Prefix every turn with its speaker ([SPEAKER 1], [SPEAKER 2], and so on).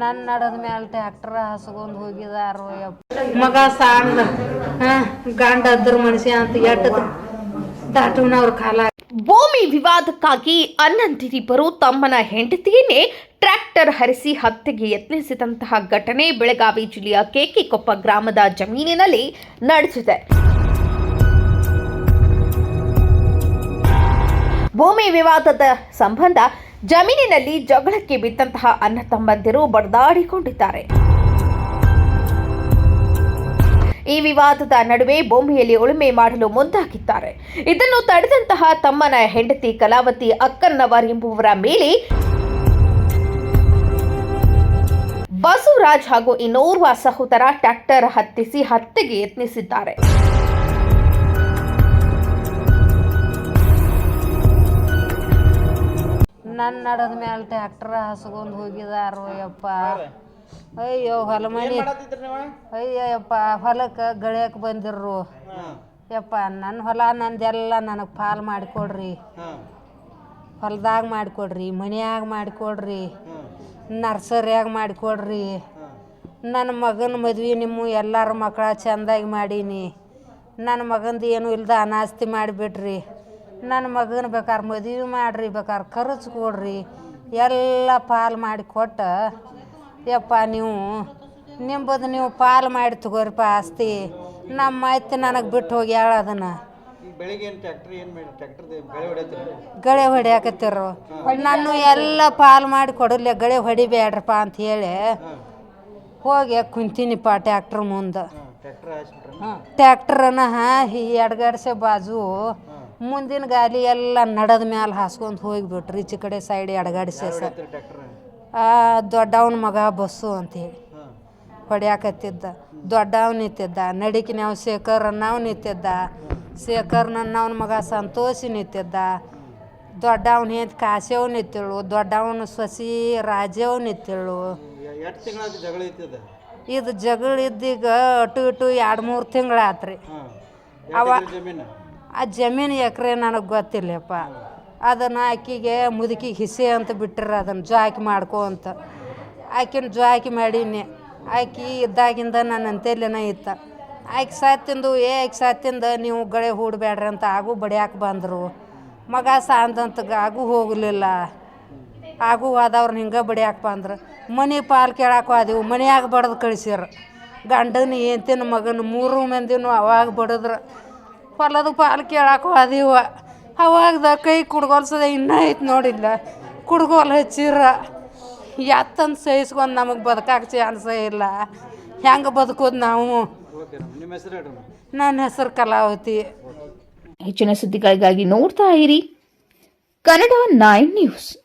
[SPEAKER 1] ನನ್ನ ನಡದ ಮ್ಯಾಲ ಟ್ಯಾಕ್ಟರ್ ಹಸ್ಕೊಂಡ್ ಹೋಗಿದಾರು ಮಗ ಸಾಂದ ಗಂಡ ಅದ್ರ ಮನುಷ್ಯ ಅಂತ ಎಟ್ಟದ ದಾಟುನವ್ರ ಕಾಲ.
[SPEAKER 2] ಭೂಮಿ ವಿವಾದಕ್ಕಾಗಿ ಅಣ್ಣಂದಿರಿಬ್ಬರು ತಮ್ಮನ ಹೆಂಡತಿಯನ್ನೇ ಟ್ರ್ಯಾಕ್ಟರ್ ಹರಿಸಿ ಹತ್ಯೆಗೆ ಯತ್ನಿಸಿದಂತಹ ಘಟನೆ ಬೆಳಗಾವಿ ಜಿಲ್ಲೆಯ ಕೇಕಿಕೊಪ್ಪ ಗ್ರಾಮದ ಜಮೀನಿನಲ್ಲಿ ನಡೆದಿದೆ. ಭೂಮಿ ವಿವಾದದ ಸಂಬಂಧ ಜಮೀನಿನಲ್ಲಿ ಜಗಳಕ್ಕೆ ಬಿದ್ದಂತಹ ಅಣ್ಣ ತಮ್ಮಂದಿರು ಬಡದಾಡಿಕೊಂಡಿದ್ದಾರೆ. ಈ ವಿವಾದದ ನಡುವೆ ಭೂಮಿಯಲ್ಲಿ ಉಳುಮೆ ಮಾಡಲು ಮುಂದಾಗಿದ್ದಾರೆ. ಇದನ್ನು ತಡೆದಂತಹ ತಮ್ಮನ ಹೆಂಡತಿ ಕಲಾವತಿ ಅಕ್ಕನ್ನವರ್ ಎಂಬುವರ ಮೇಲೆ ಬಸವರಾಜ್ ಹಾಗೂ ಇನ್ನೋರ್ವ ಸಹೋದರ ಟ್ರ್ಯಾಕ್ಟರ್ ಹತ್ತಿಸಿ ಹತ್ಯೆಗೆ ಯತ್ನಿಸಿದ್ದಾರೆ.
[SPEAKER 1] ನನ್ನ ನಡದ ಮ್ಯಾಲ ಟ್ಯಾಕ್ಟರ್ ಹಸ್ಕೊಂಡು ಹೋಗಿದಾರು ಯಪ್ಪ ಅಯ್ಯೋ ಹೊಲ ಮನಿ ಅಯ್ಯೋ ಯಪ್ಪ ಹೊಲಕ್ಕೆ ಗಳಿಯಕ್ಕೆ ಬಂದಿರ್ರು. ಯಪ್ಪ ನನ್ನ ಹೊಲ ನಂದೆಲ್ಲ ನನಗೆ ಪಾಲ್ ಮಾಡಿಕೊಡ್ರಿ. ಹೊಲದಾಗ ಮಾಡಿಕೊಡ್ರಿ ಮನ್ಯಾಗ ಮಾಡಿಕೊಡ್ರಿ ನರ್ಸರಿಯಾಗ ಮಾಡಿಕೊಡ್ರಿ. ನನ್ನ ಮಗನ ಮದ್ವೆ ನಿಮ್ಮ ಎಲ್ಲರ ಮಕ್ಕಳ ಚೆಂದಾಗಿ ಮಾಡೀನಿ. ನನ್ನ ಮಗಂದು ಏನು ಇಲ್ದ ಅನಾಸ್ತಿ ಮಾಡಿಬಿಡ್ರಿ ನನ್ನ ಮಗನ ಬೇಕಾದ್ರೆ ಮದುವೆ ಮಾಡ್ರಿ ಬೇಕಾದ್ರೆ ಖರ್ಚು ಕೊಡ್ರಿ ಎಲ್ಲ ಪಾಲು ಮಾಡಿ ಕೊಟ್ಟು ಯಪ್ಪ ನೀವು ನಿಂಬದು ನೀವು ಪಾಲು ಮಾಡಿ ತಗೋರಿಪ್ಪ ಆಸ್ತಿ. ನಮ್ಮ ಐತಿ ನನಗೆ ಬಿಟ್ಟು ಹೋಗಿ ಹೇಳ ಅದನ್ನು ಗಳೆ ಹೊಡ್ಯಾಕತ್ತಿರು. ನಾನು ಎಲ್ಲ ಪಾಲು ಮಾಡಿ ಕೊಡಲಿ ಗಳೆ ಹೊಡಿಬೇಡ್ರಪ್ಪ ಅಂತ ಹೇಳಿ ಹೋಗಿ ಕುಂತೀನಿಪ್ಪ ಟ್ಯಾಕ್ಟ್ರ್ ಮುಂದೆ. ಟ್ಯಾಕ್ಟ್ರನ ಈ ಎಡ್ಗಡ್ಸೆ ಬಾಜು. ಮುಂದಿನ ಗಾಲಿ ಎಲ್ಲ ನಡದ ಮ್ಯಾಲೆ ಹಾಸ್ಕೊಂಡ್ ಹೋಗಿಬಿಟ್ರಿ. ಈಚೆ ಕಡೆ ಸೈಡ್ ಎಡಗಡ್ಸೆ
[SPEAKER 3] ಸರ್
[SPEAKER 1] ಆ ದೊಡ್ಡವನ ಮಗ ಬಸ್ಸು ಅಂತೇಳಿ
[SPEAKER 3] ಹೇಳಿ.
[SPEAKER 1] ಹೊಡ್ಯಾಕತ್ತಿದ್ದ. ದೊಡ್ಡವ್ ನಿಂತಿದ್ದ. ನಡಿಕಿನವ್ ಶೇಖರ್ ಅನ್ನವ್ ನಿಂತಿದ್ದ. ಶೇಖರ್ ನನ್ನವನ ಮಗ ಸಂತೋಷ ನಿಂತಿದ್ದ. ದೊಡ್ಡವನ ಹೆಂತ ಕಾಸೇವ್ ನಿಂತಿಳು ದೊಡ್ಡವನ ಸೊಸಿ ರಾಜೇವ್ ನಿಂತಿಳು ಇದು ಜಗಳ ಇದ್ದೀಗ ಅಟು ಇಟು ಎರಡು ಮೂರು ತಿಂಗಳಾತ್ರಿ. ಅವ ಆ ಜಮೀನು ಎಕರೆ ನನಗೆ ಗೊತ್ತಿಲ್ಲಪ್ಪ. ಅದನ್ನು ಆಕಿಗೆ ಮುದುಕಿ ಹಿಸೆ ಅಂತ ಬಿಟ್ಟಿರ ಅದನ್ನು ಜಾಕಿ ಮಾಡ್ಕೊ ಅಂತ. ಆಕಿನ ಜಾಕಿ ಮಾಡೀನಿ. ಆಕಿ ಇದ್ದಾಗಿಂದ ನನ್ನ ಅಂತೆಲ್ಲೇನ ಇತ್ತ. ಆಕೆ ಸಾತಿಂದು ಏ ಆಕೆ ಸಾತಿಂದ ನೀವು ಗಳೆ ಹೂಡಬೇಡ್ರಿ ಅಂತ ಆಗು ಬಡಿಯಾಕೆ ಬಂದರು. ಮಗ ಸಾಂದಂತ ಆಗು ಹೋಗಲಿಲ್ಲ. ಆಗು ಹೋದವ್ರನ್ನ ಹಿಂಗೆ ಬಡಿಯಾಕೆ ಬಂದ್ರು. ಮನೆ ಪಾಲು ಕೇಳಕ್ಕೆ ಹೋದೆವು. ಮನೆಯಾಗ ಬಡ್ದು ಕಳಿಸ್ಯಾರ. ಗಂಡನ ಏಂತಿನ ಮಗನ ಮೂರು ಮಂದಿನೂ ಅವಾಗ ಬಡಿದ್ರು. ಹೊಲದ ಪಾಲು ಕೇಳಕ್ಕೆ ಹೋದಿವ. ಅವಾಗದ ಕೈ ಕುಡ್ಗೊಲ್ಸದ ಇನ್ನೂ ಐತೆ ನೋಡಿಲ್ಲ. ಕುಡ್ಗೋಲ್ ಹಚ್ಚಿರ. ಎತ್ತಂದು ಸಹಿಸ್ಕೊಂಡು ನಮಗೆ ಬದುಕಕ್ಕೆ ಚಾನ್ಸೇ ಇಲ್ಲ. ಹೆಂಗೆ ಬದುಕೋದು ನಾವು? ನನ್ನ ಹೆಸರು ಕಲಾವತಿ.
[SPEAKER 2] ಹೆಚ್ಚಿನ ಸುದ್ದಿಗಳಿಗಾಗಿ ನೋಡ್ತಾ ಇರಿ. Kannada nine news.